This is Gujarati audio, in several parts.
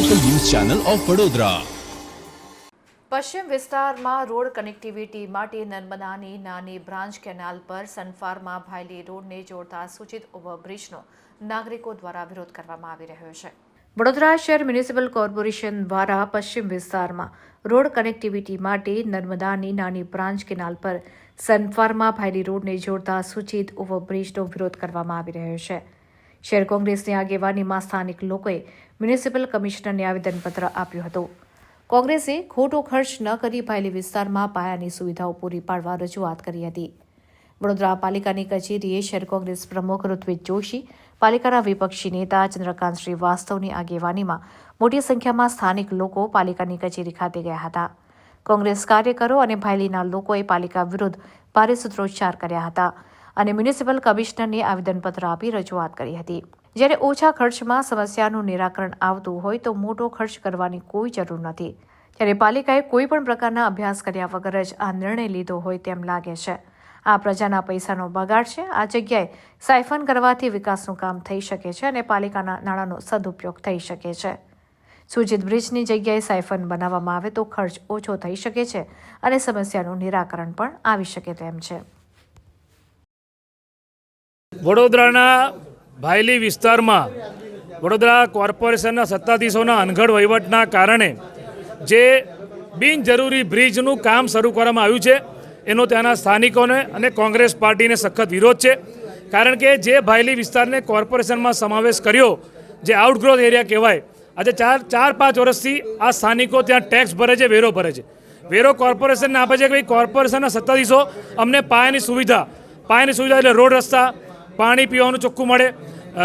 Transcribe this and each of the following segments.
Channel of Vadodara. પશ્ચિમ વિસ્તારમાં રોડ કનેક્ટિવિટી માટે નર્મદાની નાની બ્રાન્ચ કેનાલ પર સનફાર્મા ભાયલી રોડને જોડતા સૂચિત ઓવરબ્રિજનો નાગરિકો દ્વારા વિરોધ કરવામાં આવી રહ્યો છે. વડોદરા શહેર મ્યુનિસિપલ કોર્પોરેશન દ્વારા પશ્ચિમ વિસ્તારમાં રોડ કનેક્ટિવિટી માટે નર્મદાની નાની બ્રાન્ચ કેનાલ પર સનફાર્મા ભાયલી રોડને જોડતા સૂચિત ઓવરબ્રિજનો વિરોધ કરવામાં આવી રહ્યો છે. શહેર કોંગ્રેસની આગેવાનીમાં સ્થાનિક લોકોએ મ્યુનિસિપલ કમિશનરને આવેદનપત્ર આપ્યું હતું. કોંગ્રેસે ખોટો ખર્ચ ન કરી ભાયલી વિસ્તારમાં પાયાની સુવિધાઓ પૂરી પાડવા રજૂઆત કરી હતી. વડોદરા પાલિકાની કચેરીએ શહેર કોંગ્રેસ પ્રમુખ ઋત્વિજ જોશી, પાલિકાના વિપક્ષી નેતા ચંદ્રકાંત શ્રીવાસ્તવની આગેવાનીમાં મોટી સંખ્યામાં સ્થાનિક લોકો પાલિકાની કચેરી ખાતે ગયા હતા. કોંગ્રેસ કાર્યકરો અને ભાયલીના લોકોએ પાલિકા વિરુદ્ધ ભારે સૂત્રોચ્ચાર કર્યા હતા. અને મ્યુનિસિપલ કમિશનરને આવેદનપત્ર આપી રજૂઆત કરી હતી. જ્યારે ઓછા ખર્ચમાં સમસ્યાનું નિરાકરણ આવતું હોય તો મોટો ખર્ચ કરવાની કોઈ જરૂર નથી. ત્યારે પાલિકાએ કોઈ પણ પ્રકારના અભ્યાસ કર્યા વગર જ આ નિર્ણય લીધો હોય તેમ લાગે છે. આ પ્રજાના પૈસાનો બગાડ છે. આ જગ્યાએ સાયફન કરવાથી વિકાસનું કામ થઈ શકે છે અને પાલિકાના નાણાંનો સદુપયોગ થઈ શકે છે. સૂચિત બ્રિજની જગ્યાએ સાયફન બનાવવામાં આવે તો ખર્ચ ઓછો થઈ શકે છે અને સમસ્યાનું નિરાકરણ પણ આવી શકે તેમ છે. વડોદરાના ભાયલી વિસ્તારમાં વડોદરા કોર્પોરેશનના સત્તાધીશોના અનઘડ વહીવટના કારણે જે બિનજરૂરી બ્રિજનું કામ શરૂ કરવામાં આવ્યું છે, એનો ત્યાંના સ્થાનિકોને અને કોંગ્રેસ પાર્ટીને સખત વિરોધ છે. કારણ કે જે ભાયલી વિસ્તારને કોર્પોરેશનમાં સમાવેશ કર્યો, જે આઉટગ્રોથ એરિયા કહેવાય, આજે ચાર ચાર, પાંચ વર્ષથી આ સ્થાનિકો ત્યાં ટેક્સ ભરે છે, વેરો ભરે છે. વેરો કોર્પોરેશનને આપે છે કે ભાઈ કોર્પોરેશનના સત્તાધીશો અમને પાયાની સુવિધા પાયાની સુવિધા એટલે રોડ રસ્તા પાણી પીવાનું ચોખ્ખું મળે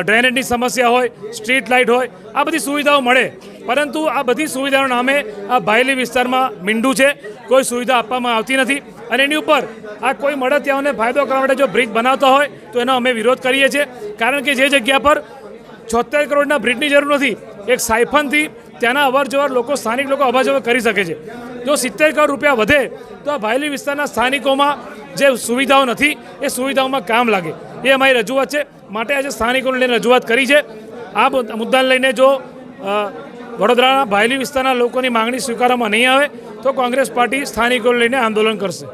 ડ્રેનેજની સમસ્યા હોય સ્ટ્રીટ લાઇટ હોય, આ બધી સુવિધાઓ મળે. પરંતુ આ બધી સુવિધાઓના નામે આ ભાયલી વિસ્તારમાં મીંડું છે, કોઈ સુવિધા આપવામાં આવતી નથી. અને એની ઉપર આ કોઈ મળતિયાઓને ફાયદો કરવા માટે જો બ્રિજ બનાવતા હોય, તો એનો અમે વિરોધ કરીએ છીએ. કારણ કે જે જગ્યા પર છોતેર કરોડના બ્રિજની જરૂર નથી, એક સાયફનથી ત્યાંના અવરજવર લોકો, સ્થાનિક લોકો અવરજવર કરી શકે છે. જો સિત્તેર કરોડ રૂપિયા વધે, તો આ ભાયલી વિસ્તારના સ્થાનિકોમાં જે સુવિધાઓ નથી, એ સુવિધાઓમાં કામ લાગે. એ અમારી રજૂઆત છે. માટે આજે સ્થાનિકોને લઈને રજૂઆત કરી છે. આ મુદ્દાને લઈને જો વડોદરાના ભાયલી વિસ્તારના લોકોની માંગણી સ્વીકારવામાં નહીં આવે, તો કોંગ્રેસ પાર્ટી સ્થાનિકોને લઈને આંદોલન કરશે.